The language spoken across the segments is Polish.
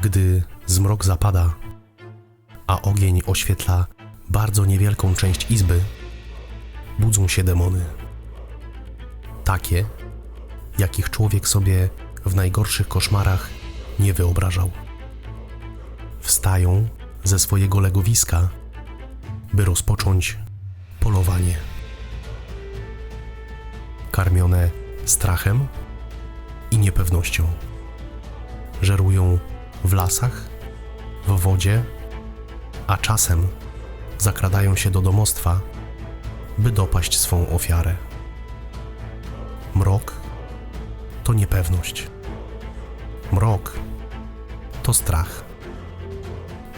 Gdy zmrok zapada, a ogień oświetla bardzo niewielką część izby, budzą się demony. Takie, jakich człowiek sobie w najgorszych koszmarach nie wyobrażał. Wstają ze swojego legowiska, by rozpocząć polowanie. Karmione strachem i niepewnością. Żerują w lasach, w wodzie, a czasem zakradają się do domostwa, by dopaść swą ofiarę. Mrok to niepewność. Mrok to strach.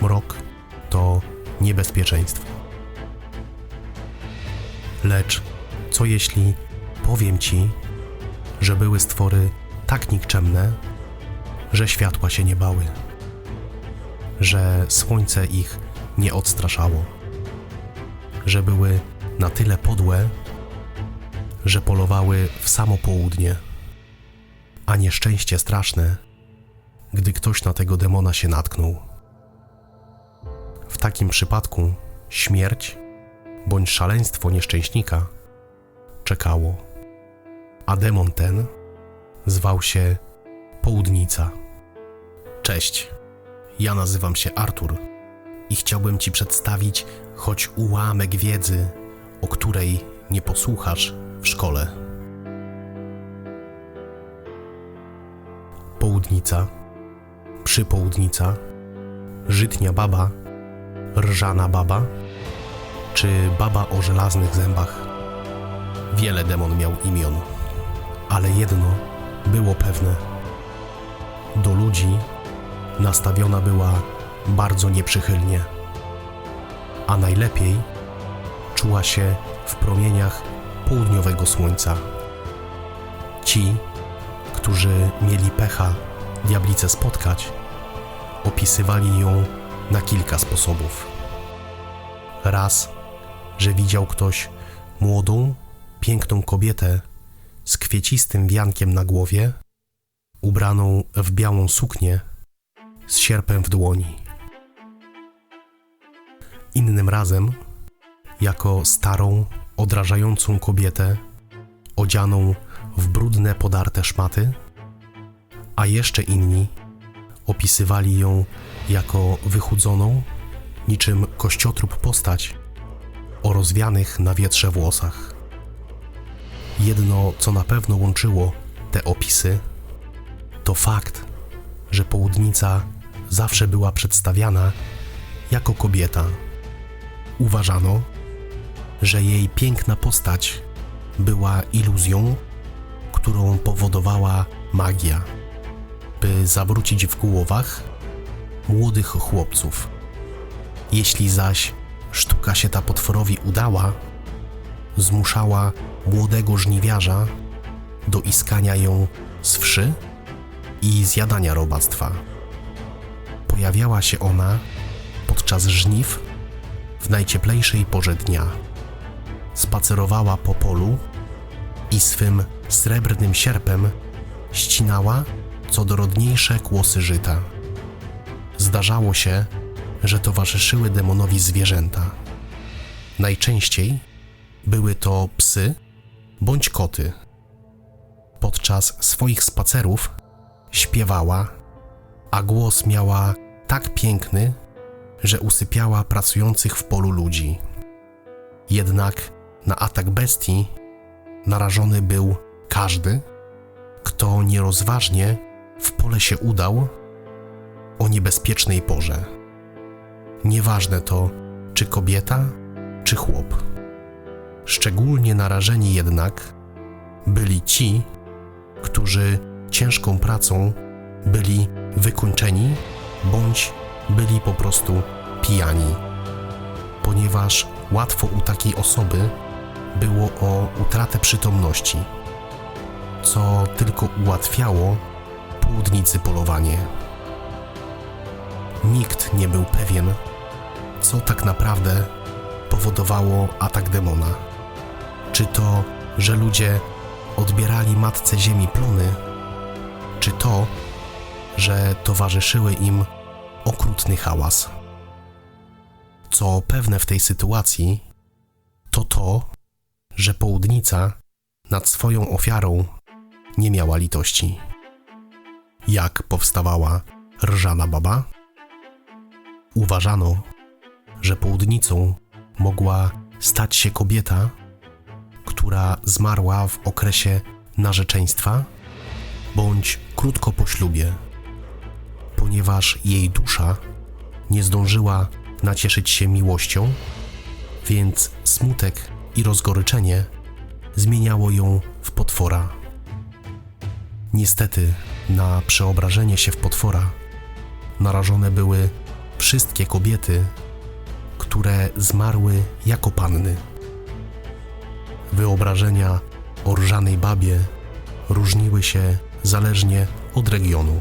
Mrok to niebezpieczeństwo. Lecz co jeśli powiem ci, że były stwory tak nikczemne, że światła się nie bały, że słońce ich nie odstraszało, że były na tyle podłe, że polowały w samo południe, a nieszczęście straszne, gdy ktoś na tego demona się natknął. W takim przypadku śmierć bądź szaleństwo nieszczęśnika czekało, a demon ten zwał się Południca. Cześć, ja nazywam się Artur i chciałbym Ci przedstawić choć ułamek wiedzy, o której nie posłuchasz w szkole. Południca, przypołudnica, żytnia baba, rżana baba, czy baba o żelaznych zębach. Wiele demon miał imion, ale jedno było pewne. Do ludzi nastawiona była bardzo nieprzychylnie, a najlepiej czuła się w promieniach południowego słońca. Ci, którzy mieli pecha diablicę spotkać, opisywali ją na kilka sposobów. Raz, że widział ktoś młodą, piękną kobietę z kwiecistym wiankiem na głowie, ubraną w białą suknię, z sierpem w dłoni. Innym razem, jako starą, odrażającą kobietę, odzianą w brudne, podarte szmaty, a jeszcze inni opisywali ją jako wychudzoną, niczym kościotrup postać o rozwianych na wietrze włosach. Jedno, co na pewno łączyło te opisy, to fakt, że południca zawsze była przedstawiana jako kobieta. Uważano, że jej piękna postać była iluzją, którą powodowała magia, by zawrócić w głowach młodych chłopców. Jeśli zaś sztuka się ta potworowi udała, zmuszała młodego żniwiarza do iskania ją z wszy i zjadania robactwa. Pojawiała się ona podczas żniw w najcieplejszej porze dnia. Spacerowała po polu i swym srebrnym sierpem ścinała co dorodniejsze kłosy żyta. Zdarzało się, że towarzyszyły demonowi zwierzęta. Najczęściej były to psy bądź koty. Podczas swoich spacerów śpiewała, a głos miała tak piękny, że usypiała pracujących w polu ludzi. Jednak na atak bestii narażony był każdy, kto nierozważnie w pole się udał o niebezpiecznej porze. Nieważne to, czy kobieta, czy chłop. Szczególnie narażeni jednak byli ci, którzy ciężką pracą byli wykończeni bądź byli po prostu pijani, ponieważ łatwo u takiej osoby było o utratę przytomności, co tylko ułatwiało płódnicy polowanie. Nikt nie był pewien, co tak naprawdę powodowało atak demona. Czy to, że ludzie odbierali matce ziemi plony, czy to, że towarzyszyły im okrutny hałas. Co pewne w tej sytuacji, to to, że południca nad swoją ofiarą nie miała litości. Jak powstawała rżana baba? Uważano, że południcą mogła stać się kobieta, która zmarła w okresie narzeczeństwa bądź krótko po ślubie, ponieważ jej dusza nie zdążyła nacieszyć się miłością, więc smutek i rozgoryczenie zmieniało ją w potwora. Niestety, na przeobrażenie się w potwora narażone były wszystkie kobiety, które zmarły jako panny. Wyobrażenia o babie różniły się zależnie od regionu.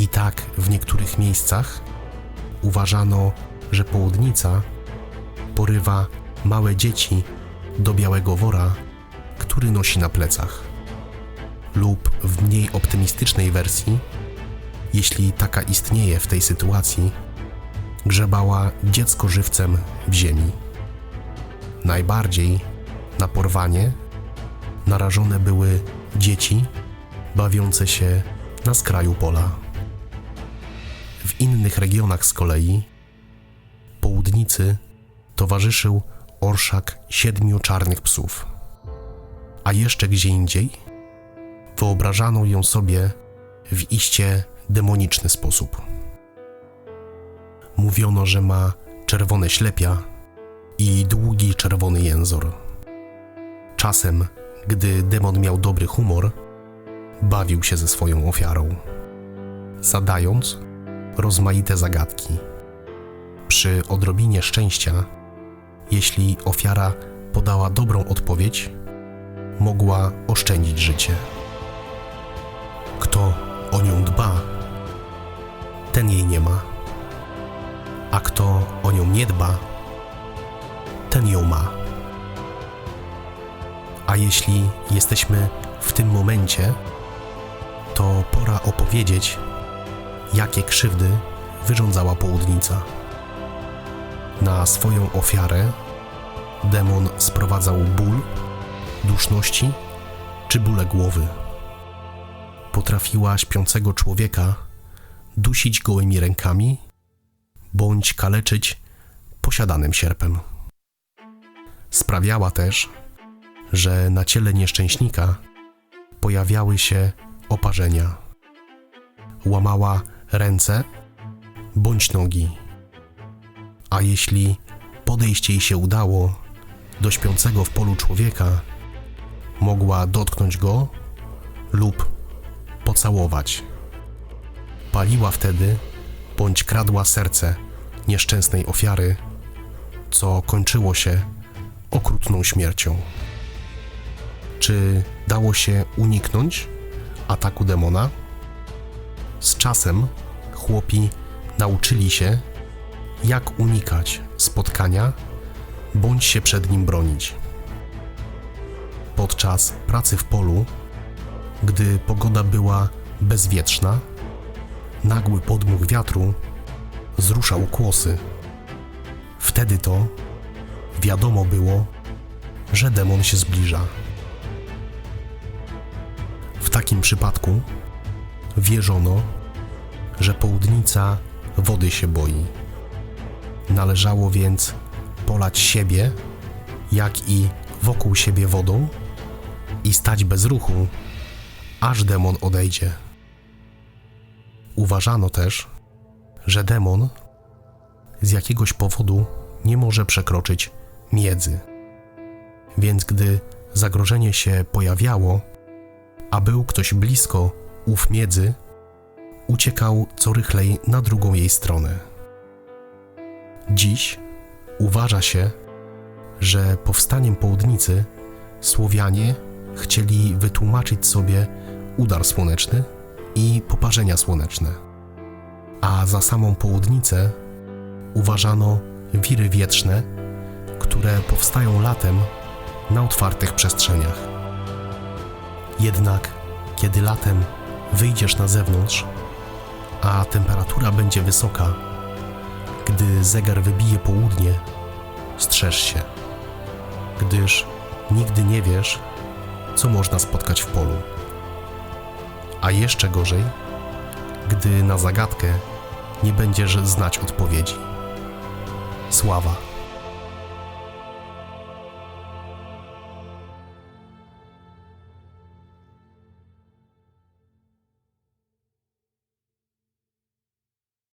I tak w niektórych miejscach uważano, że południca porywa małe dzieci do białego wora, który nosi na plecach. Lub w mniej optymistycznej wersji, jeśli taka istnieje w tej sytuacji, grzebała dziecko żywcem w ziemi. Najbardziej na porwanie narażone były dzieci bawiące się na skraju pola. Innych regionach z kolei południcy towarzyszył orszak siedmiu czarnych psów, a jeszcze gdzie indziej wyobrażano ją sobie w iście demoniczny sposób. Mówiono, że ma czerwone ślepia i długi czerwony jęzor. Czasem, gdy demon miał dobry humor, bawił się ze swoją ofiarą, zadając rozmaite zagadki. Przy odrobinie szczęścia, jeśli ofiara podała dobrą odpowiedź, mogła oszczędzić życie. Kto o nią dba, ten jej nie ma, a kto o nią nie dba, ten ją ma. A jeśli jesteśmy w tym momencie, to pora opowiedzieć, jakie krzywdy wyrządzała południca. Na swoją ofiarę demon sprowadzał ból, duszności czy bóle głowy. Potrafiła śpiącego człowieka dusić gołymi rękami bądź kaleczyć posiadanym sierpem. Sprawiała też, że na ciele nieszczęśnika pojawiały się oparzenia. Łamała ręce bądź nogi. A jeśli podejść jej się udało do śpiącego w polu człowieka, mogła dotknąć go lub pocałować. Paliła wtedy bądź kradła serce nieszczęsnej ofiary, co kończyło się okrutną śmiercią. Czy dało się uniknąć ataku demona? Z czasem chłopi nauczyli się, jak unikać spotkania bądź się przed nim bronić. Podczas pracy w polu, gdy pogoda była bezwietrzna, nagły podmuch wiatru zruszał kłosy. Wtedy to wiadomo było, że demon się zbliża. W takim przypadku wierzono, że południca wody się boi. Należało więc polać siebie, jak i wokół siebie wodą i stać bez ruchu, aż demon odejdzie. Uważano też, że demon z jakiegoś powodu nie może przekroczyć miedzy. Więc gdy zagrożenie się pojawiało, a był ktoś blisko ów miedzy, uciekał co rychlej na drugą jej stronę. Dziś uważa się, że powstaniem południcy Słowianie chcieli wytłumaczyć sobie udar słoneczny i poparzenia słoneczne, a za samą południcę uważano wiry wietrzne, które powstają latem na otwartych przestrzeniach. Jednak kiedy latem wyjdziesz na zewnątrz, a temperatura będzie wysoka, gdy zegar wybije południe, strzeż się, gdyż nigdy nie wiesz, co można spotkać w polu. A jeszcze gorzej, gdy na zagadkę nie będziesz znać odpowiedzi. Sława.